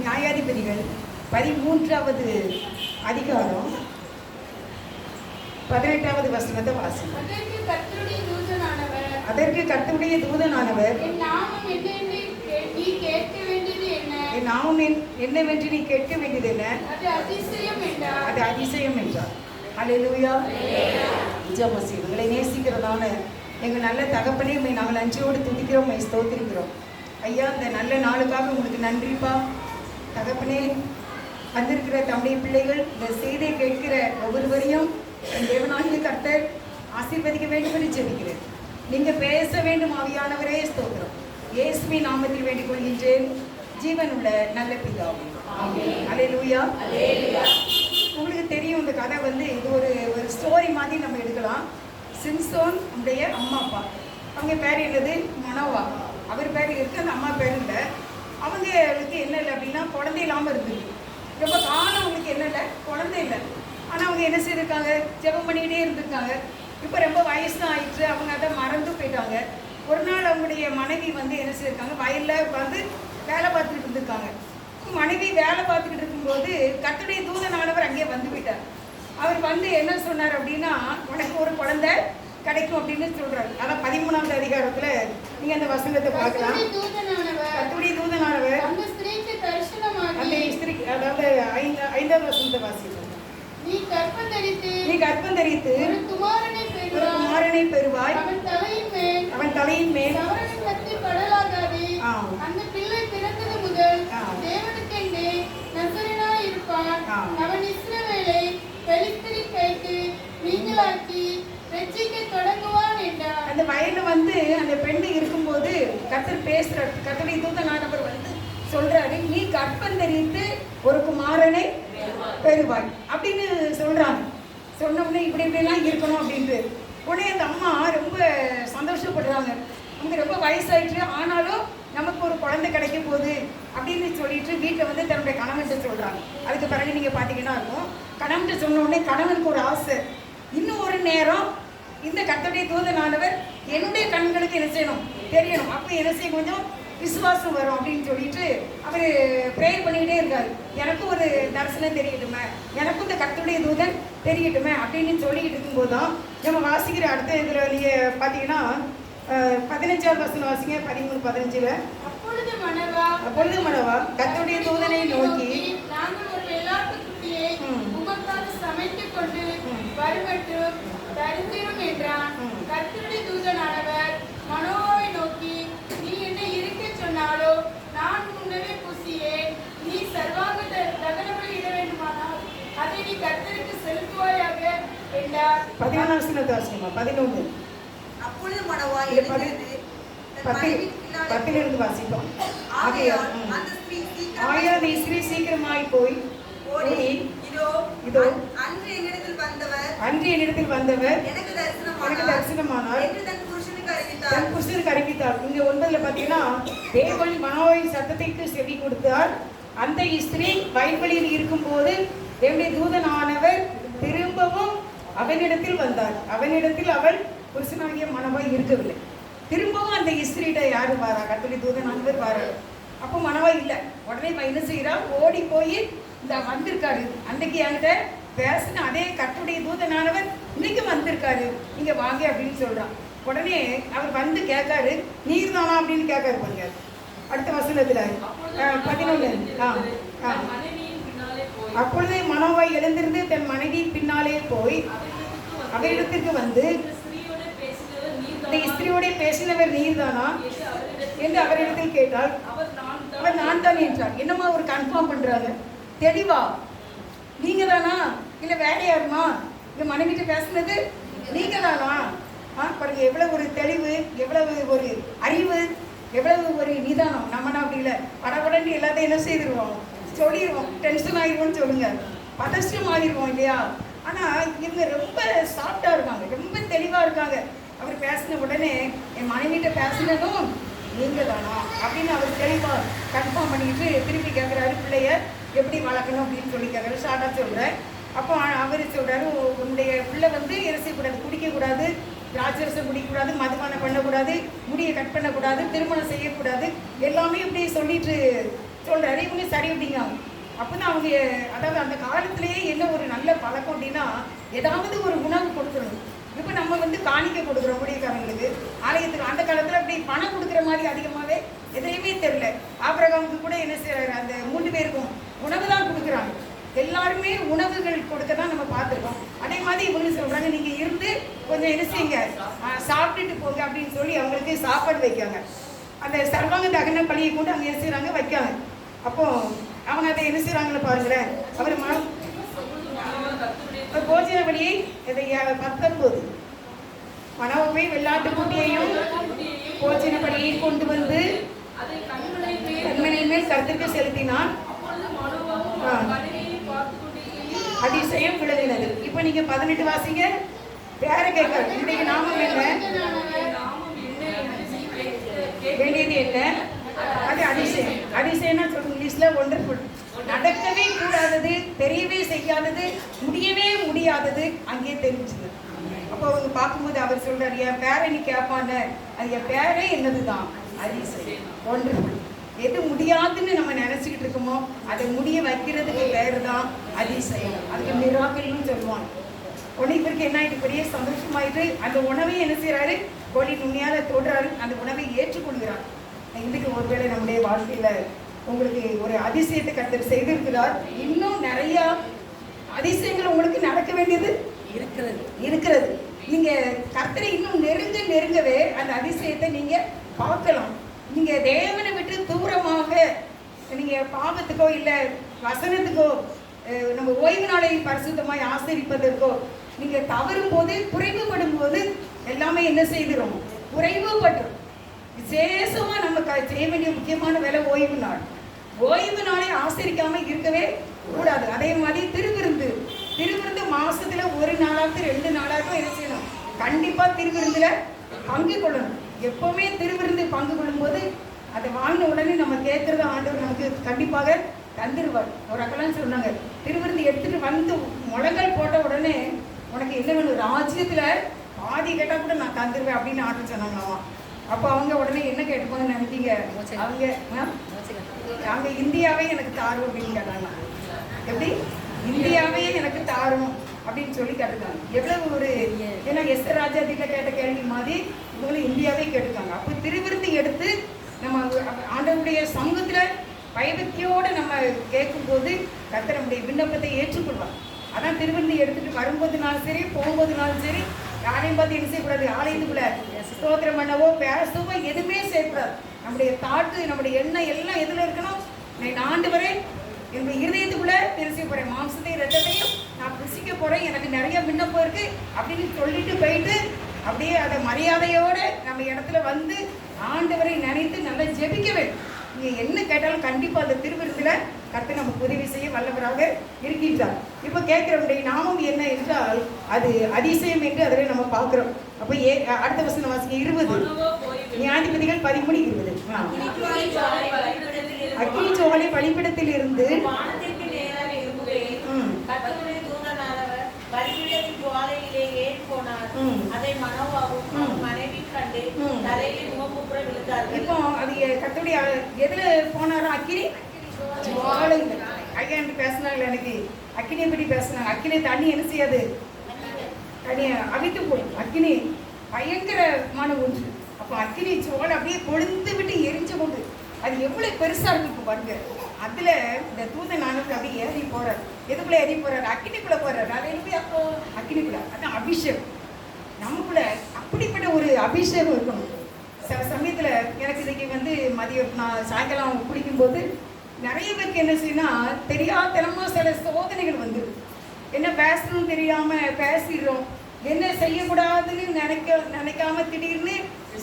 நியாயாதிபதிகள் பதிமூன்றாவது அதிகாரம் பதினெட்டாவது வசனத்தை வாசி அதற்கு கர்த்தருடைய தூதனானவர் என் நாமம் என்னவென்று நீ கேட்க வேண்டியது என்ன? அது அதிசயம் என்றார் ஹalleluya ஜெபசி உங்களை நேசிக்கிறதான எங்கள் நல்ல தகப்பனே நாங்கள் நன்றியோடு துதிக்கிறோம் ஸ்தோத்திரிக்கிறோம். ஐயா இந்த நல்ல நாளுக்காக உங்களுக்கு நன்றிப்பா. தகப்பனே வந்திருக்கிற தம்முடைய பிள்ளைகள் இந்த செய்தியை கேட்கிற ஒவ்வொருவரையும் என் தேவனாகிய கர்த்தர் ஆசீர்வதிக்க வேண்டும் என்று ஜெபிக்கிறேன். நீங்க பேச வேண்டும் ஆவியானவரே ஸ்தோத்திரம். இயேசுவின் நாமத்தில் வேண்டிக் கொள்கின்றேன் ஜீவன் உள்ள நல்ல பிதாவே. ஹalleluya. உங்களுக்கு தெரியும் இந்த கதை வந்து இது ஒரு ஒரு ஸ்டோரி மாதிரி நம்ம எடுக்கலாம். சிம்சோன் உடைய அம்மா அப்பா. அவங்க பேர் என்னது? மனோவா. அவர் பேர் இருக்குது அந்த அம்மா பேர் இல்லை. அவங்களுக்கு என்ன இல்லை அப்படின்னா குழந்தை இல்லாமல் இருந்தது ரொம்ப காலம் அவங்களுக்கு என்ன இல்லை குழந்தை இல்லை. ஆனால் அவங்க என்ன செய்திருக்காங்க? ஜெபம் பண்ணிக்கிட்டே இருந்திருக்காங்க. இப்போ ரொம்ப வயசு ஆயிடுச்சு அவங்க அதை மறந்து போயிட்டாங்க. ஒரு நாள் அவங்களுடைய மனைவி வந்து என்ன செய்திருக்காங்க வயலில் உட்காந்து வேலை பார்த்துட்டு இருந்திருக்காங்க. மனைவி வேலை பார்த்துக்கிட்டு இருக்கும்போது கத்துடைய தூதனானவர் அங்கே வந்து விட்டார் அவர் வந்து என்ன சொன்னார் அப்படின்னா உனக்கு ஒரு குழந்தை கிடைக்கும் அப்படின்னு சொல்கிறார் அதான் பதிமூணாவது அதிகாரத்தில் நீங்க அந்த வசனத்தை பார்க்கலாம். கர்த்தருடைய தூதனானவர். அந்த ஸ்திரீ அதாவது ஐந்து ஐந்தாவது வசனத்தை வாசிக்கிறோம் நீ கற்பம் தரித்து நீ கற்பம் தரித்து ஒரு குமாரனை பெறுவாய். குமாரனை பெறுவாய். அவன் தலையின் மேல் அவன் தலையின் மேல் சவரன் கத்தி படலாகாது. அந்த பிள்ளை பிறந்தது முதல். தேவனுக்கென்று நசரனாய் இருப்பான். அவன் இஸ்ரவேலை பெலிஸ்தரி கைக்கு நீங்களாக்கி என்றார் வந்து அந்த பெண்ணு இருக்கும்போது கர்த்தர் பேசுறாரு கர்த்தருடைய தூதனானவர் வந்து சொல்றாரு நீ கற்பம் தெரிந்து ஒரு குமாரனை பெறுவாய். அப்படின்னு சொல்றாங்க. சொன்ன உடனே இப்படி இப்படிலாம் இருக்கணும் அப்படின்ட்டு. உடனே அந்த அம்மா ரொம்ப சந்தோஷப்படுறாங்க. நமக்கு ரொம்ப வயசாயிட்டு ஆனாலும் நமக்கு ஒரு குழந்தை கிடைக்க போகுது அப்படின்னு சொல்லிட்டு வீட்டில் வந்து தன்னுடைய கணவன்கிட்ட சொல்கிறாங்க அதுக்கு பிறகு நீங்கள் பார்த்தீங்கன்னா இருக்கும். கணவன்கிட்ட சொன்ன உடனே கணவனுக்கு ஒரு ஆசை. இன்னும் ஒரு நேரம் இந்த கர்த்தருடைய தூதனானவர் என்னுடைய கண்களுக்கு என்ன செய்யணும்? தெரியணும். அப்போ என்ன செய்ய கொஞ்சம் விசுவாசம் வரும் அப்படின்னு சொல்லிட்டு அவர் ப்ரேயர் பண்ணிக்கிட்டே இருக்காரு. எனக்கும் ஒரு தரிசனம் தெரியட்டுமே? எனக்கும் இந்த கர்த்தருடைய தூதன் தெரியட்டுமே? அப்படின்னு சொல்லிக்கிட்டு இருக்கும்போது தான் நம்ம வாசிக்கிற அடுத்த இதில் நீங்கள் பார்த்தீங்கன்னா அஹ், பதினஞ்சாவது வசனம் வாசிங்க. பதிமூணு பதினஞ்சில். அப்பொழுது மனவா அப்பொழுது மனவா கர்த்தருடைய தூதனை நோக்கி நாங்கள் ஒரு குட்டியை. உமக்காக சமைத்துக் கொண்டு ம். தரித்திரும் என்றான். கர்த்தருடைய தூதனானவர் மனோவை நோக்கி நீ என்னை இருக்க சொன்னாலோ நான் முன்னமே புசியேன். நீ சர்வாங்க த- தகனபலி இட வேண்டுமானால் அதை நீ கர்த்தருக்கு செலுத்துவாயாக என்றார். பதினொன்றாம் வசனத்தை வாசிக்கமா பதினொன்று அப்பொழுது மனவா இல்ல, பதி- எழுந்திருந்து தன் பத்தில் மனைவியின் பின்னாலே பத்திலிருந்து வாசிப்போம். ஆகையால் ஆகையால் ம். அந்த ஸ்திரீ சீக்கிரமாய் ஆகையால் நீ ஸ்ரீ சீக்கிரமாய் போய் இதோ இதோ, அன்- அன்று வந்தவர் அன்று என்னிடத்தில் வந்தவர் எனக்கு தரிசனமானார். தன் புருஷனுக்கு அறிவித்தார். இங்க ஒன்பதுல பாத்தீங்கன்னா தேவன் மனோவின் சத்தத்திற்கு செவி கொடுத்தார். அந்த ஸ்திரீ வயல்வெளியில் இருக்கும்போது தேவனுடைய தூதனானவர் திரும்பவும் அவனிடத்தில் வந்தார். அவனிடத்தில் அவள் புருஷனாகிய மனவாய் இருக்கவில்லை. திரும்பவும் அந்த ஸ்திரீட யாரு வாரா கத்தோலி தூதனானவர் வாரார் அப்போ மனவாய் இல்லை. உடனே என்ன செய்யறா ஓடி போய் இந்த வந்திருக்காரு. அன்னைக்கு என்கிட்ட பேசின அதே கட்டுடைய தூதனானவர் இன்னைக்கு வந்திருக்காரு. நீங்க வாங்க அப்படின்னு சொல்றான். உடனே அவர் வந்து கேட்காரு நீர் தானா அப்படின்னு கேட்காரு பாருங்க. அடுத்த வசனத்துல பதினொன்று அப்பொழுது மனோவாய் எழுந்திருந்து தன் மனைவி பின்னாலே போய் அவரிடத்திற்கு வந்து இந்த ஸ்திரியோட பேசினவர் நீர்தானா? என்று அவரிடத்தில் கேட்டால் அவர் நான் தான் என்றார். என்னம்மா ஒரு கன்ஃபார்ம் பண்றாங்க தெளிவா நீங்க தானா இல்ல வேற யாருமா? இந்த மனைவிட்டு பேசுனது நீங்க தானா ஆ பாருங்க எவ்வளவு ஒரு தெளிவு எவ்வளவு ஒரு அறிவு எவ்வளவு ஒரு நிதானம். நம்மனா அப்படி இல்லை. படபடன்னு எல்லாத்தையும் என்ன செய்திருவோம்? சொல்லிடுவோம் டென்ஷன் ஆகிருவோம்னு சொல்லுங்க. பதஷ்டம் ஆகிருவோம் இல்லையா? ஆனா இவங்க ரொம்ப சாஃப்டா இருக்காங்க. ரொம்ப தெளிவா இருக்காங்க. அவர் பேசின உடனே என் மனைவிட்ட பேசினதும் நீங்க தானா அப்படின்னு அவர் தெளிவா கன்ஃபார்ம் பண்ணிட்டு திருப்பி கேட்குறாரு பிள்ளைய. எப்படி வளர்க்கணும் அப்படின்னு சொல்லி கேட்குறாரு ஷார்ட்டாக சொல்கிறேன் அப்போ அவர் சொல்கிறாரு உன்னுடைய பிள்ளை வந்து என்ன குடிக்கக்கூடாது குடிக்கக்கூடாது திராட்சரசம் குடிக்கக்கூடாது மதுபானம் பண்ணக்கூடாது முடியை கட் பண்ணக்கூடாது திருமணம் செய்யக்கூடாது எல்லாமே இப்படி சொல்லிட்டு சொல்கிறாரு இவங்க சரி அப்படிங்க அப்பதான் அவங்க அதாவது அந்த காலத்திலேயே என்ன ஒரு நல்ல பழக்கம் அப்படின்னா ஏதாவது ஒரு உணவு கொடுக்கணும். இப்போ நம்ம வந்து காணிக்க கொடுக்குறோம் ஊழியக்காரங்களுக்கு. ஆலயத்துக்கு அந்த காலத்தில் அப்படி பணம் கொடுக்குற மாதிரி அதிகமாகவே எதையுமே தெரில ஆபிரகாமுக்கு கூட என்ன செய்கிறாரு அந்த மூன்று பேருக்கும் உணவு தான் கொடுக்குறாங்க. எல்லாருமே உணவுகள் கொடுக்க தான் நம்ம பார்த்துருக்கோம். அதே மாதிரி இவங்க சொல்றாங்க நீங்க இருந்து கொஞ்சம் என்ன செய்யுங்க சாப்பிட்டுட்டு போங்க அப்படின்னு சொல்லி அவங்களுக்கு சாப்பாடு வைக்காங்க அந்த சர்வாங்க தகன பழியை கொண்டு அங்கே என்ன செய்றாங்க? வைக்காங்க அப்போ அவங்க அதை என்ன செய்றாங்கன்னு பாருங்களேன். அவர் ம போஜன பலியை இதை யா- பத்தொன்பது. மனோவை வெள்ளாட்டு குட்டியையும் போஜன கொண்டு வந்து கண்மனை மேல் கருத்துக்கு செலுத்தினான் அப்பொழுது மனுவும் ஆ. கருவியை பார்த்து கொண்டிருக்கையில் அதிசயம் விழுதினது இப்போ நீங்க பதினெட்டு வாசிங்க. வேற கேட்க இன்னைக்கு நாமம் என்ன? வேண்டியது என்ன? அது அதிசயம். அதிசயம்னா சொல்லுங்க இங்கிலீஷ்ல ஒண்டர்ஃபுல் நடக்கவே கூடாதது தெரியவே செய்யாதது முடியவே முடியாதது அங்கே தெரிஞ்சது அப்போ அவங்க பார்க்கும்போது அவர் சொல்றாரு என் பேரை நீ கேட்பான அது என் பேரே என்னதுதான்? அதிசயம். ஒண்டர்ஃபுல் எது முடியாதுன்னு நம்ம நினைச்சுக்கிட்டு இருக்கோமோ அதை முடிய வைக்கிறதுக்கு பேர் தான் அதிசயம். அதுக்கு மிராக்கல்னு சொல்லுவாங்க. உடனே இவருக்கு என்ன ஆயிட்டு பெரிய சந்தோஷமாயிட்டு அந்த உணவை என்ன செய்யறாரு கோழி நுண்ணியால தொடுறாரு. அந்த உணவை ஏற்றுக்கொள்கிறார் இதுக்கு ஒருவேளை நம்முடைய வாழ்க்கையில உங்களுக்கு ஒரு அதிசயத்தை கத்தர் செய்திருக்கிறார். இன்னும் நிறைய அதிசயங்கள் உங்களுக்கு நடக்க வேண்டியது இருக்கிறது. இருக்கிறது. நீங்க கர்த்தரை இன்னும் நெருங்க நெருங்கவே அந்த அதிசயத்தை நீங்க பார்க்கலாம். நீங்க தேவனை விட்டு தூரமாக நீங்கள் பாவத்துக்கோ இல்லை வசனத்துக்கோ நம்ம ஓய்வு நாளை பரிசுத்தமாய் ஆசரிப்பதற்கோ நீங்கள் தவறும் போது குறைவுபடும் போது எல்லாமே என்ன செய்கிறோம் குறைவுபட்டுரும். விசேஷமாக நம்ம க- செய்ய வேண்டிய முக்கியமான வேலை ஓய்வு நாள். ஓய்வு நாளை ஆசிரிக்காமல் இருக்கவே கூடாது. அதே மாதிரி திருவிருந்து. திருவிருந்து மாசத்துல ஒரு நாளாவது ரெண்டு நாளாவது என்ன செய்யணும்? கண்டிப்பாக திருவிருந்தில் பங்கு கொள்ளணும். எப்பவுமே திருவிருந்து பங்கு கொள்ளும்போது அதை வாங்கின உடனே நம்ம கேட்கறத ஆண்டவர் நமக்கு கண்டிப்பாக தந்துருவார். ஒரு அக்கெல்லாம் சொன்னாங்க திருவிருந்து எடுத்துட்டு வந்து முழங்கல் போட்ட உடனே உனக்கு என்ன வேணும்? ராஜ்யத்துல பாதி கேட்டா கூட நான் தந்துருவேன் அப்படின்னு ஆர்டர் சொன்னாங்களாம். அப்போ அவங்க உடனே என்ன கேட்டுப்பாங்கன்னு நினைக்கீங்க அவங்க? அவங்க இந்தியாவே எனக்கு தாரும் அப்படின்னு கேட்டாங்க. எப்படி? இந்தியாவே எனக்கு தாரும் அப்படின்னு சொல்லி கேட்டுருக்காங்க. எவ்வளவு ஒரு ஏன்னா எஸ் ராஜா கிட்ட கேட்ட கேள்வி மாதிரி இவங்களும் இந்தியாவே கேட்டுருக்காங்க. அப்போ திருவிருத்தி எடுத்து நம்ம ஆண்டவருடைய சமூகத்தில் பயபக்தியோடு நம்ம கேட்கும்போது கர்த்தர் நம்முடைய விண்ணப்பத்தை ஏற்றுக்கொள்வார். அதான் திருவிருந்தி எடுத்துகிட்டு வரும்போதுனாலும் சரி போகும்போதுனாலும் சரி யாரையும் பார்த்து என்ன செய்யக்கூடாது? ஆலயத்துக்குள்ள ஸ்தோத்திரம் பண்ணவோ பேசவோ எதுவுமே செய்யக்கூடாது. நம்முடைய தாட்டு நம்முடைய எண்ணம் எல்லாம் எதில் இருக்கணும்? நான் ஆண்டு வரை என்னுடைய இருதயத்துக்குள்ளே என்ன போகிறேன் மாம்சத்தையும் ரத்தத்தையும் நான் புசிக்க போகிறேன் எனக்கு நிறைய விண்ணப்பம் இருக்குது அப்படின்னு சொல்லிட்டு போயிட்டு அப்படியே அதை மரியாதையோட நம்ம இடத்துல வந்து ஆண்டவரை நினைத்து நல்லா ஜெபிக்க வேண்டும். நீங்க என்ன கேட்டாலும் கண்டிப்பா அந்த திருவிருந்தில கர்த்தர் நமக்கு உதவி செய்ய வல்லவராக இருக்கின்றார். இப்போ கேட்கிறவருடைய நாமம் என்ன என்றால் அது அதிசயம் என்று அதில் நம்ம பார்க்கிறோம். அப்போ ஏ அடுத்த வசனம் வாசிக்க இருபது. நியாயாதிபதிகள் பதிமூணு இருபது. அக்கினி அக்கினி சோலை பலிப்பிடத்தில் இருந்து வானத்திற்கு நேராக இருந்தேன் ம், கர்த்தருடைய தூதனானவர் ஜுவாலையிலே ஏன் போனார். அதை மனோவாவும் மனைவி கண்டு. தலையில் முகமுப்புற விழுந்தார்கள். இப்போ அது கத்துடைய எதுல போனாரோ அக்கினி? ஜுவாலை ஐயா என்று பேசினாங்க எனக்கு. அக்கினியை பற்றி பேசினாங்க அக்கினி தண்ணி என்ன செய்யாது? தண்ணி அவித்து போடும் அக்கினி பயங்கரமான ஒன்று. அப்போ அக்கினி சோலை அப்படியே கொழுந்து விட்டு எரிஞ்சு கொண்டு. அது எவ்வளவு பெருசா இருக்கு இப்போ பாருங்க. அதுல இந்த தூத நானூறு அப்படியே ஏறி போறாரு. எதுக்குள்ள எரிய போறாரு அக்கினிக்குள்ள போறாரு அது எப்படி அப்போ அக்கினிக்குள்ள? அதான் அபிஷேகம். நமக்குள்ள அப்படிப்பட்ட ஒரு அபிஷேகம் இருக்கணும். சில சமயத்துல எனக்கு இன்னைக்கு வந்து மதியம் நான் சாயங்காலம் குடிக்கும்போது நிறைய பேருக்கு என்ன செய்யணும்னா தெரியாதனமா சில சோதனைகள் வந்துடும் என்ன பேசணும்னு தெரியாம பேசிடுறோம். என்ன செய்யக்கூடாதுன்னு நினைக்க நினைக்காம திடீர்னு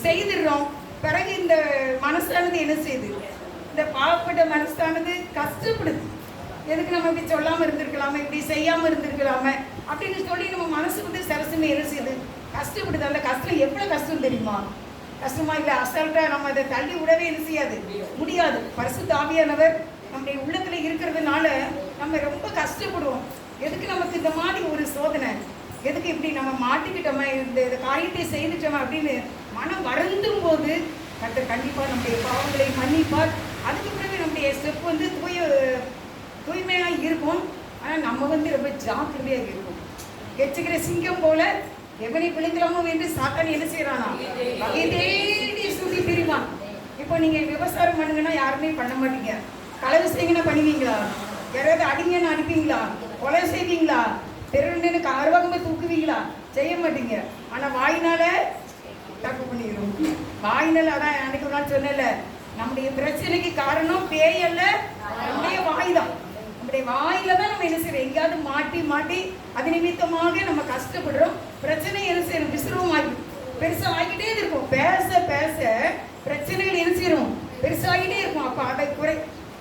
செய்திடுறோம். பிறகு இந்த மனசானது என்ன செய்யுது? இந்த பாவப்பட்ட மனசானது கஷ்டப்படுது. எதுக்கு நம்ம இப்படி சொல்லாமல் இருந்திருக்கலாமே இப்படி செய்யாமல் இருந்திருக்கலாமே? அப்படின்னு சொல்லி நம்ம மனசு வந்து சரசுமே என்ன செய்யுது? கஷ்டப்படுது அந்த கஷ்டம் எவ்வளோ கஷ்டம் தெரியுமா? கஷ்டமா இல்லை அசால்ட்டாக நம்ம அதை தள்ளி விடவே என்ன செய்யாது? முடியாது. பரிசு தாவியானவர் நம்முடைய உள்ளத்தில் இருக்கிறதுனால நம்ம ரொம்ப கஷ்டப்படுவோம். எதுக்கு நமக்கு இந்த மாதிரி ஒரு சோதனை? எதுக்கு இப்படி நம்ம மாட்டிக்கிட்டோமா? இந்த இந்த காரியத்தை செய்துட்டோமா? அப்படின்னு மனம் வருந்தும் போது கர்த்தர் கண்டிப்பாக நம்முடைய பாவங்களை மன்னிப்பார். அதுக்கு பிறகு நம்முடைய ஸ்டெப் வந்து தூய தூய்மையாக இருக்கும். ஆனால் நம்ம வந்து ரொம்ப ஜாக்கிரதையாக இருக்கும் எச்சுக்கிற சிங்கம் போல எவனை பிள்ளைங்களமோ என்று சாத்தான் என்ன செய்யறானா தேடி சுத்தி திரிவான் இப்போ நீங்க விவசாயம் பண்ணுங்கன்னா யாருமே பண்ண மாட்டீங்க. களவு செய்யுங்கன்னா பண்ணுவீங்களா? யாராவது அடிங்கன்னு அடிப்பீங்களா? கொலை செய்வீங்களா? திருடன்னு கார்வாகமா தூக்குவீங்களா? செய்ய மாட்டீங்க. ஆனா வாயினால தப்பு பண்ணிடும் வாயினால அதான் அன்னைக்கு ஒரு நாள் சொன்னேன்ல நம்முடைய பிரச்சனைக்கு காரணம் பேய் அல்ல நம்முடைய வாய் தான். நம்முடைய வாயில தான் நம்ம என்ன செய்யறோம்? எங்கேயாவது மாட்டி மாட்டி அது நிமித்தமாக நம்ம கஷ்டப்படுறோம். பிரச்சனை என்ன செய்யறோம்? விசிறமாகி பெருசா ஆகிட்டே இருக்கும். பேச பேச பிரச்சனைகள் என்ன செய்யறோம்? பெருசாகிட்டே இருக்கும். அப்ப அதை குறை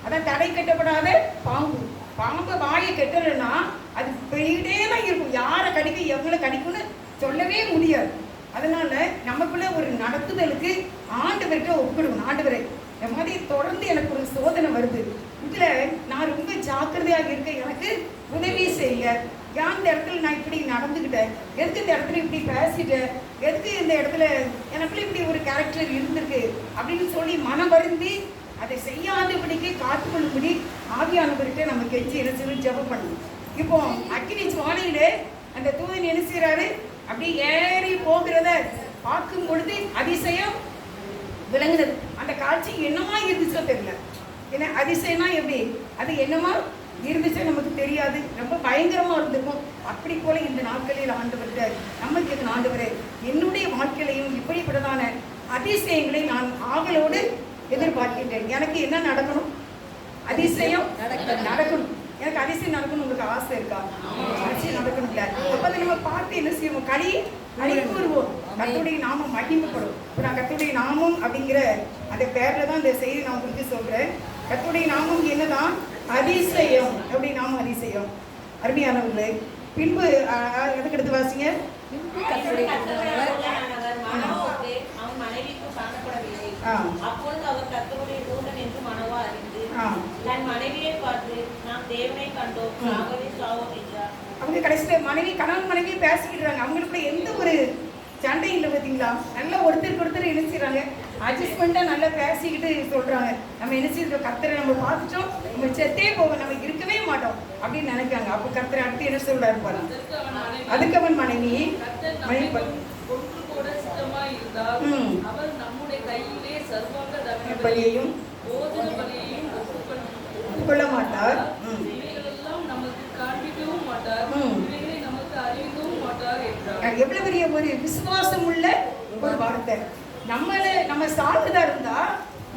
அதான் தடை கட்டப்படாத பாம்பு. பாம்பு வாயை கட்டலைன்னா அது போயிட்டே தான் இருக்கும். யாரை கடிக்கும் எவ்வளவு கடிக்கும்னு சொல்லவே முடியாது. அதனால நமக்குள்ள ஒரு நடத்துதலுக்கு ஆண்டவர்கிட்ட ஒப்பிடுவோம். ஆண்டவரை இந்த மாதிரி தொடர்ந்து எனக்கு ஒரு சோதனை வருது. இதுல நான் ரொம்ப ஜாக்கிரதையாக இருக்க எனக்கு உதவி செய்ய. ஏன் இந்த இடத்துல நான் இப்படி நடந்துக்கிட்டேன்? எதுக்கு இந்த இடத்துல இப்படி பேசிட்டேன்? எதுக்கு இந்த இடத்துல எனக்குள்ள இப்படி ஒரு கேரக்டர் இருந்திருக்கு? அப்படின்னு சொல்லி மனம் வருந்தி அதை செய்யாதபடிக்கு காத்துக்கொள்ளும்படி ஆவியானவர்கிட்ட நம்ம கெஞ்சி என்ன ஜபம் ஜெபம் பண்ணணும். இப்போ அக்கினி சுவாலையில அந்த தூதன் என்ன செய்யறாரு அப்படியே ஏறி போகிறத பார்க்கும் பொழுது அதிசயம் விளங்குனது அந்த காட்சி என்னமா இருந்துச்சோ தெரியல. ஏன்னா அதிசயம்னா எப்படி? அது என்னமா இருந்துச்சோ நமக்கு தெரியாது. ரொம்ப பயங்கரமா இருந்திருக்கும். அப்படி போல இந்த நாட்களில் ஆண்டவர்கிட்ட நம்ம கேட்கணும் ஆண்டவரே என்னுடைய வாழ்க்கையிலையும் இப்படிப்பட்டதான அதிசயங்களை நான் ஆவலோடு எதிர்பார்க்கின்றேன். எனக்கு என்ன நடக்கணும்? அதிசயம் நடக்கணும். எனக்கு அதிசயம் நடக்கணும் உங்களுக்கு ஆசை இருக்கா? அதிசயம் நடக்கணும்ல அப்ப அதை நம்ம பார்த்து என்ன செய்வோம்? களி களி கூறுவோம் கத்துடைய நாமம் மகிமைப்படும். நான் கத்துடைய நாமம் அப்படிங்கிற அந்த பேர்ல தான் இந்த செய்தி நான் உங்களுக்கு சொல்றேன். கத்துடைய நாமம் என்னதான்? அதிசயம். அப்படி நாமம் அதிசயம். அருமையானவர்களே பின்பு அஹ், அஹ், எதுக்கு எடுத்து வாசிங்க. அப்பொழுது அவர் கர்த்தருடைய தூதன் என்று மனவா அறிந்து. தன் மனைவியை பார்த்து நாம் தேவனை கண்டோம். அவங்க கடைசியில் மனைவி கணவன் மனைவி பேசிக்கிடுறாங்க அவங்களுக்குள்ள எந்த ஒரு சண்டை இல்லை பார்த்தீங்களா நல்லா ஒருத்தருக்கு ஒருத்தர் என்ன செய்றாங்க? அட்ஜஸ்ட்மெண்ட்டாக நல்லா பேசிக்கிட்டு சொல்றாங்க. நம்ம என்ன செய்யறோம் கர்த்தரை நம்ம பார்த்துட்டோம். நம்ம செத்தே போவோம். நம்ம இருக்கவே மாட்டோம் அப்படின்னு நினைக்காங்க அப்போ கர்த்தரை அடுத்து என்ன சொல்றாரு பாருங்க. அதுக்கு அவன் மனைவி பலியையும் கொள்ள மாட்டார். நமக்கு காண்பிக்கவும் மாட்டார். நமக்கு அறிவிக்கவும் எவ்வளவு பெரிய ஒரு விசுவாசம் உள்ள ஒரு வார்த்தை நம்மள நம்ம சார்ந்துதா இருந்தா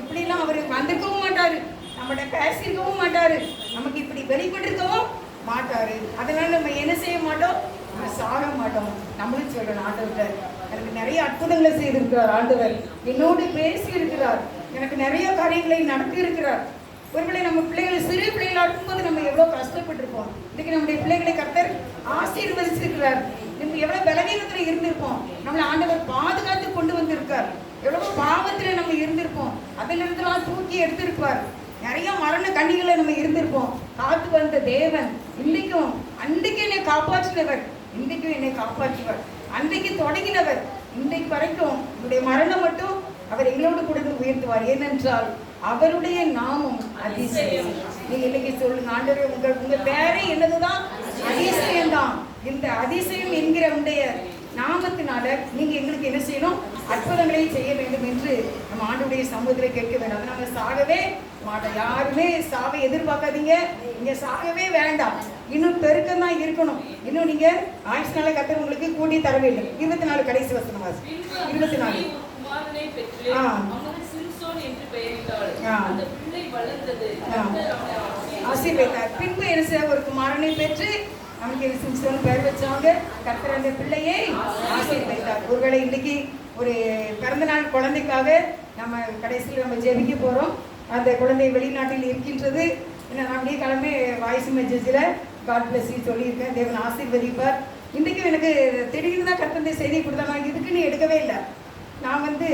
இப்படிலாம் அவர் வந்திருக்கவும் மாட்டாரு. நம்மகிட்ட பேசியிருக்கவும் மாட்டாரு. நமக்கு இப்படி வெளிப்பட்டிருக்கவும் மாட்டாரு. அதனால நம்ம என்ன செய்ய மாட்டோம்? நம்ம சாக மாட்டோம். நம்மளும் சொல்லணும் ஆண்டவர் எனக்கு நிறைய அற்புதங்களை செய்திருக்கிறார் ஆண்டவர். என்னோடு பேசி இருக்கிறார் எனக்கு நிறைய காரியங்களை நடத்தி இருக்கிறார் ஒருவேளை நம்ம பிள்ளைகள் சிறு பிள்ளைகளா இருக்கும்போது நம்ம எவ்வளவு கஷ்டப்பட்டிருப்போம். இன்னைக்கு நம்முடைய பிள்ளைகளை கத்தர் ஆசீர்வதிச்சிருக்கிறார். நம்ம எவ்வளவு பலவீனத்துல இருந்திருப்போம். நம்மளை ஆண்டவர் பாதுகாத்து கொண்டு வந்திருக்கார். எவ்வளவு பாவத்துல நம்ம இருந்திருப்போம். அதுல இருந்துலாம் தூக்கி எடுத்திருப்பார். நிறைய மரண கண்ணிகளை நம்ம இருந்திருப்போம். காத்து வந்த தேவன் இன்னைக்கும் அன்றைக்கு என்னை காப்பாற்றினவர். இன்றைக்கும் என்னை காப்பாற்றுவார். அன்றைக்கு தொடங்கினவர். இன்றைக்கு வரைக்கும் என்னுடைய மரணம் மட்டும் அவர் எங்களோடு கூட உயர்த்துவார். ஏனென்றால் அவருடைய நாமம் அதிசயம். நீங்க இன்னைக்கு சொல்லுங்க ஆண்டவர் உங்கள் உங்க பேரே என்னதுதான்? அதிசயம் தான் இந்த அதிசயம் என்கிற உடைய நாமத்தினால நீங்க எங்களுக்கு என்ன செய்யணும்? அற்புதங்களை செய்ய வேண்டும் என்று நம்ம ஆண்டுடைய சமூகத்தில் கேட்க வேண்டும். அதனால சாகவே மாட்டோம் யாருமே சாவை எதிர்பார்க்காதீங்க. நீங்க சாகவே வேண்டாம். இன்னும் பெருக்கம் தான் இருக்கணும். இன்னும் நீங்க ஆயுஷ் நாள கத்தர் உங்களுக்கு கூடி தர வேண்டும். இருபத்தி நாலு கடைசி வசனம் இருபத்தி நாலு. ஸ்திரீ ஒரு குமாரனை பெற்று ஆ. அவனுக்கு சிம்சோன் என்று பெயரிட்டாள். ஆ. அந்த பிள்ளை வளர்ந்தது. ஆ. கர்த்தர் அவனை ஆசீர்வதித்தார். ஆசீர்வதித்தார். பின்பு என்ன செய்ய? ஒரு குமாரனை பெற்று நமக்கு சிம்சோன் பேர் வச்சவங்க கத்துற அந்த பிள்ளையை ஆசீர்வதித்தார். ஒருவேளை இன்னைக்கு ஒரு பிறந்த நாள் குழந்தைக்காக நம்ம கடைசியில் நம்ம ஜெபிக்க போகிறோம் அந்த குழந்தை வெளிநாட்டில் இருக்கின்றது. ஏன்னா நான் அப்படியே கிளம்பி வாய்ஸ் மெசேஜில் காட் பிளஸ் சொல்லியிருக்கேன். தேவன் ஆசீர்வதிப்பார். இன்றைக்கும் எனக்கு திடீர்னு தான் கத்தந்த செய்தி கொடுத்தா நான் இதுக்குன்னு எடுக்கவே இல்லை. நான் வந்து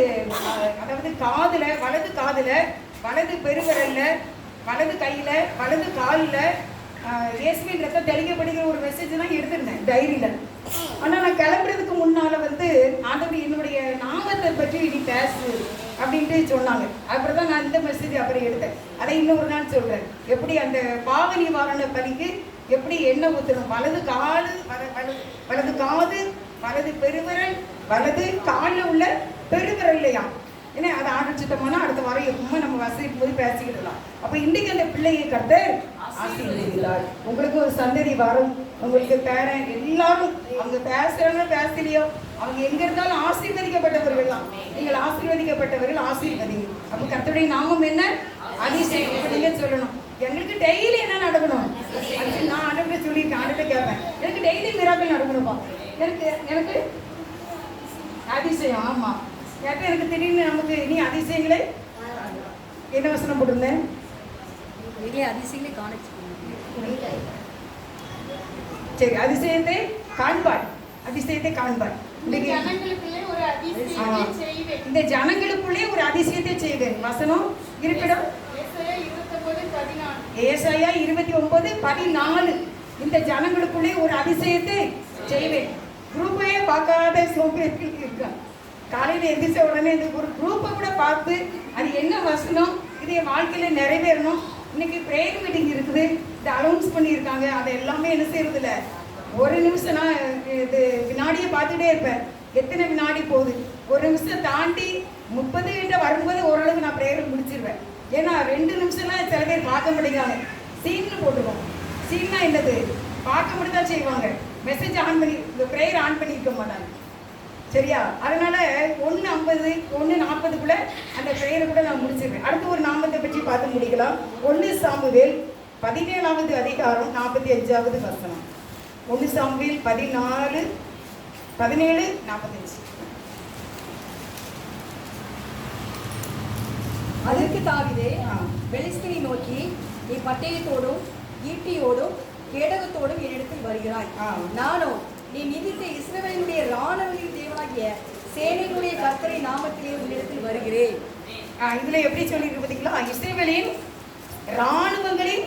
அதாவது காதில் வலது காதில் வலது பெருவிரல்ல வலது கையில் வலது காலில் இயேசுவின் ரத்தம் தெளிக்கப்படுகிற ஒரு மெசேஜ் தான் எடுத்திருந்தேன் டைரியில ஆனால் நான் கிளம்புறதுக்கு முன்னால வந்து ஆண்டவர் என்னுடைய நாமத்தை பற்றி நீ பேசு அப்படின்ட்டு சொன்னாங்க. அப்புறம் தான் நான் இந்த மெசேஜ் அப்புறம் எடுத்தேன். அதை இன்னொரு நாள் சொல்றேன். எப்படி அந்த பாவ நிவாரண பலிக்கு எப்படி எண்ணெய் ஊற்றணும் வலது காலு வலது வலது காது வலது பெருவிரல் வலது காலில் உள்ள பெருவிரல்லையா ஏன்னா அதை ஆரம்பிச்சிட்டோம்னா அடுத்த வாரம் எப்பவுமே நம்ம வசதி போய் பேசிக்கிடலாம் அப்போ இன்னைக்கு அந்த பிள்ளையை கர்த்தர் ஆசீர்வதிக்கிறார். உங்களுக்கு ஒரு சந்ததி வரும். உங்களுக்கு பேரன் எல்லாரும் அவங்க பேசுறாங்க பேசலையோ அவங்க எங்க இருந்தாலும் ஆசீர்வதிக்கப்பட்டவர்கள் தான் நீங்கள் ஆசீர்வதிக்கப்பட்டவர்கள் ஆசீர்வதிங்க அப்ப கர்த்தருடைய நாமம் என்ன? அதிசயம் நீங்க சொல்லணும். எங்களுக்கு டெய்லி என்ன நடக்கணும்? நான் ஆண்டவரை சொல்லியிருக்கேன் ஆண்டவரை கேட்பேன் எனக்கு டெய்லி மிராக்கள் நடக்கணும்பா எனக்கு எனக்கு அதிசயம் ஆமா. கேட்டேன் எனக்கு திடீர்னு நமக்கு இனி அதிசயங்களே என்ன வசனம் போட்டிருந்தேன்? வெளியே அதிசயங்களை காணிச்சு சரி அதிசயத்தை காண்பாய். அதிசயத்தை காண்பாய். இந்த ஜனங்களுக்குள்ளே ஒரு அதிசயத்தை. செய்வேன். இந்த ஜனங்களுக்குள்ளே ஒரு அதிசயத்தை செய்வேன். வசனம் இருப்பிடம் ஏசாயா இருபத்தி ஒன்பது பதினாலு. இந்த ஜனங்களுக்குள்ளே ஒரு அதிசயத்தை செய்வேன். குரூப்பே பார்க்காத சோம்பேறிகள் இருக்காங்க காலையில் எந்திரிச்ச உடனே இந்த ஒரு குரூப்பை கூட பார்த்து அது என்ன வசனம்? இது என் வாழ்க்கையில் நிறைவேறணும். இன்னைக்கு ப்ரேயர் மீட்டிங் இருக்குது. இது அனௌன்ஸ் பண்ணியிருக்காங்க. அதை எல்லாமே என்ன செய்யறது ஒரு நிமிஷம் நான் இது வினாடியை பார்த்துட்டே இருப்பேன். எத்தனை வினாடி போகுது? ஒரு நிமிஷம் தாண்டி முப்பது கிட்ட வரும்போது ஓரளவுக்கு நான் ப்ரேயர் முடிச்சிருவேன். ஏன்னா ரெண்டு நிமிஷம்லாம் சில பேர் பார்க்க மாட்டேங்கிறாங்க. சீன்னு போட்டுருவோம். சீன்னா என்னது? பார்க்க மட்டும் தான் செய்வாங்க. மெசேஜ் ஆன் பண்ணி இந்த ப்ரேயர் ஆன் பண்ணியிருக்க மாட்டாங்க. சரியா? அதனால ஒன்று ஐம்பது ஒன்று நாற்பதுக்குள்ள அந்த ப்ரேயரை கூட நான் முடிச்சிருவேன். அடுத்து ஒரு நாமத்தை பற்றி பார்த்து முடிக்கலாம். ஒன்று சாமுவேல் பதினேழாவது அதிகாரம் நாற்பத்தி அஞ்சாவது வசனம். ஒன்று சாமுவேல் பதினாலு பதினேழு நாற்பத்தஞ்சு. அதற்கு தாவிதே ஆ. பெலிஸ்தீனை நோக்கி நீ பட்டயத்தோடும் ஈட்டியோடும் கேடகத்தோடும் என்னிடத்தில் வருகிறாய். ஆ. நீ நிதித்த இஸ்ரவேலுடைய இராணுவங்களின் தேவனாகிய சேனைகளுடைய கர்த்தரை நாமத்திலே உன்னிடத்தில் வருகிறேன். இதுல எப்படி சொல்லியிருக்கு பார்த்தீங்களா இஸ்ரேவேலின் ராணுவங்களின்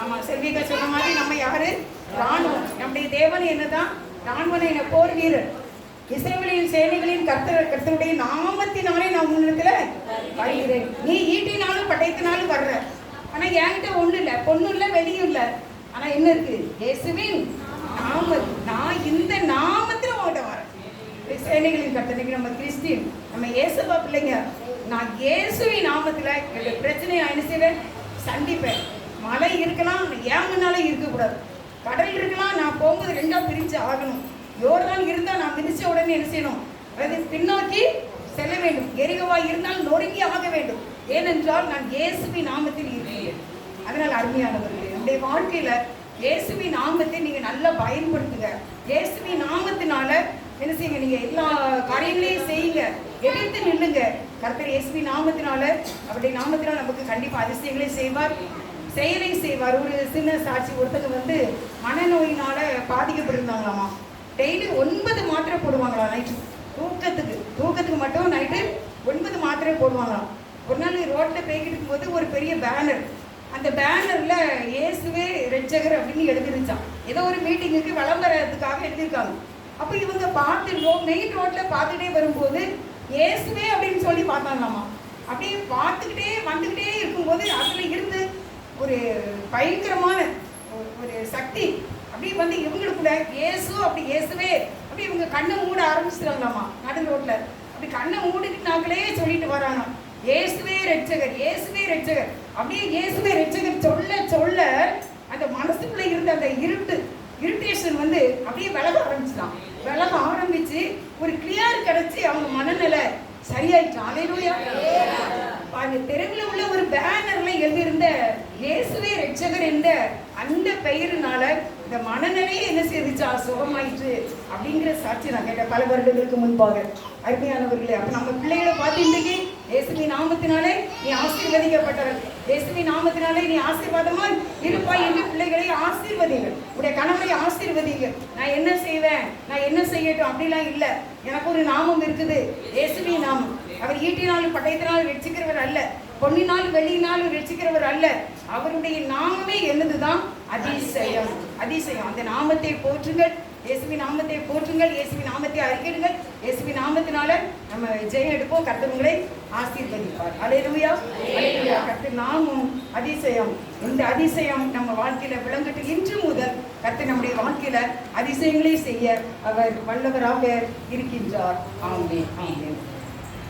ஆமா செல்விகா சொன்ன மாதிரி நம்ம யாரு? ராணுவம் நம்முடைய தேவன் என்னதான்? ராணுவன் என்ன போர் வீரர். இஸ்ரேவேலின் சேனைகளின் கர்த்தர் கர்த்தருடைய நாமத்தினாலே நான் உன்னிடத்துல வருகிறேன். நீ ஈட்டினாலும் பட்டயத்தினாலும் வர்ற. ஆனா என்கிட்ட ஒண்ணு இல்ல பொண்ணு இல்ல வெளியும் இல்ல. ஆனா என்ன இருக்கு? இயேசுவின் நாம நான் இந்த நாமத்தில் உங்கள்கிட்ட வரேன். சேனைகளின் கர்த்தனைக்கு நம்ம கிறிஸ்டின் நம்ம இயேசுவா பிள்ளைங்க நான் இயேசுவின் நாமத்தில் என்னுடைய பிரச்சனையை என்ன செய்வேன்? சந்திப்பேன். மழை இருக்கலாம் ஏன் முன்னாலும் இருக்கக்கூடாது. கடல் இருக்கலாம் நான் போகும்போது ரெண்டாக பிரிஞ்சு ஆகணும். யோர்தான் இருந்தால் நான் மிதிச்ச உடனே என்ன செய்யணும்? அதாவது பின்னோக்கி செல்ல வேண்டும். எரிகவா இருந்தால் நொறுங்கி ஆக வேண்டும். ஏனென்றால் நான் இயேசுவின் நாமத்தில் இருக்கிறேன். அதனால் அருமையானவர்களே நம்முடைய வாழ்க்கையில் இயேசுவின் நாமத்தை நீங்கள் நல்லா பயன்படுத்துங்க. இயேசுவின் நாமத்தினால என்ன செய்யுங்க? நீங்கள் எல்லா காரியங்களையும் செய்யுங்க. எதிர்த்து நில்லுங்க. கர்த்தர் இயேசுவின் நாமத்தினால அவருடைய நாமத்தினால நமக்கு கண்டிப்பாக அதிசயங்களை செய்வார். செயலை செய்வார். ஒரு சின்ன சாட்சி ஒருத்தங்க வந்து மனநோயினால பாதிக்கப்பட்டிருந்தாங்களாமா. டெய்லி ஒன்பது மாத்திரை போடுவாங்களா நைட்டு? தூக்கத்துக்கு. தூக்கத்துக்கு மட்டும் நைட்டு ஒன்பது மாத்திரை போடுவாங்களாம். ஒரு நாள் ரோட்டில் போய்கிட்டு இருக்கும்போது ஒரு பெரிய பேனர். அந்த பேனரில் இயேசுவே ரெட்சகர் அப்படின்னு எழுதிருச்சான். ஏதோ ஒரு மீட்டிங்குக்கு விளம்பரத்துக்காக எழுதியிருக்காங்க. அப்போ இவங்க பார்த்து மெயின் ரோட்டில் பார்த்துட்டே வரும்போது இயேசுவே அப்படின்னு சொல்லி பார்த்தாங்களாமா? அப்படியே பார்த்துக்கிட்டே வந்துக்கிட்டே இருக்கும்போது அதில் இருந்து ஒரு பயங்கரமான ஒரு- ஒரு சக்தி. அப்படியே வந்து இவங்களுக்குள்ள இயேசு அப்படி இயேசுவே அப்படி இவங்க கண்ணை மூட ஆரம்பிச்சிட்டாங்களாமா? நடு ரோட்டில் அப்படி கண்ணை மூடிக்கிட்டாங்களே சொல்லிட்டு வராங்க இயேசுவே ரட்சகர் இயேசுவே ரட்சகர் அப்படியே இயேசுவே ரட்சகர் சொல்ல சொல்ல அந்த மனசுக்குள்ள இருந்த அந்த இருட்டு இரிட்டேஷன் வந்து அப்படியே விலக ஆரம்பிச்சுதான். விலக ஆரம்பிச்சு ஒரு கிளியர் கிடைச்சி அவங்க மனநிலை சரியாயிடுச்சு. அலையிலூயா அந்த தெருவில் உள்ள ஒரு பேனர்ல எழுதியிருந்த இயேசுவே ரட்சகர் என்ற அந்த பெயரினால இந்த மனநிலையே என்ன செய்துச்சா? சுகமாயிற்று அப்படிங்கிற சாட்சி நான் கேட்டேன். பல வருடங்களுக்கு முன்பாக. அருமையானவர்களே அப்ப நம்ம பிள்ளைகளை பார்த்து இன்றைக்கு இயேசுவி நாமத்தினாலே நீ ஆசீர்வதிக்கப்பட்டவள். இயேசுவி நாமத்தினாலே நீ ஆசீர்வாதமா இருப்பாய் என்று பிள்ளைகளை ஆசீர்வதிங்கள் உடைய கணவரை ஆசீர்வதிங்கள் நான் என்ன செய்வேன்? நான் என்ன செய்யட்டும்? அப்படிலாம் இல்லை. எனக்கு ஒரு நாமம் இருக்குது. இயேசுவி நாமம். அவர் ஈட்டினாலும் பட்டயத்தினாலும் ரட்சிக்கிறவர் அல்ல. பொன்னினாலும் வெள்ளியினாலும் ரட்சிக்கிறவர் அல்ல. அவருடைய நாமமே என்னதுதான்? அதிசயம். அதிசயம். அந்த நாமத்தை போற்றுங்கள். இயேசுவி நாமத்தை போற்றுங்கள். இயேசுவி நாமத்தை அறிக்கிடுங்கள் இயேசுவி நாமத்தினால நம்ம ஜெயம் எடுப்போம். கர்த்தர் ஆசீர்வதிப்பார். அலையிலுயா கர்த்தர் நாமும் அதிசயம். இந்த அதிசயம் நம்ம வாழ்க்கையில விளங்கட்டு இன்று முதல் கர்த்தர் நம்முடைய வாழ்க்கையில அதிசயங்களை செய்ய அவர் வல்லவராக இருக்கின்றார். ஆமென். ஆமென்.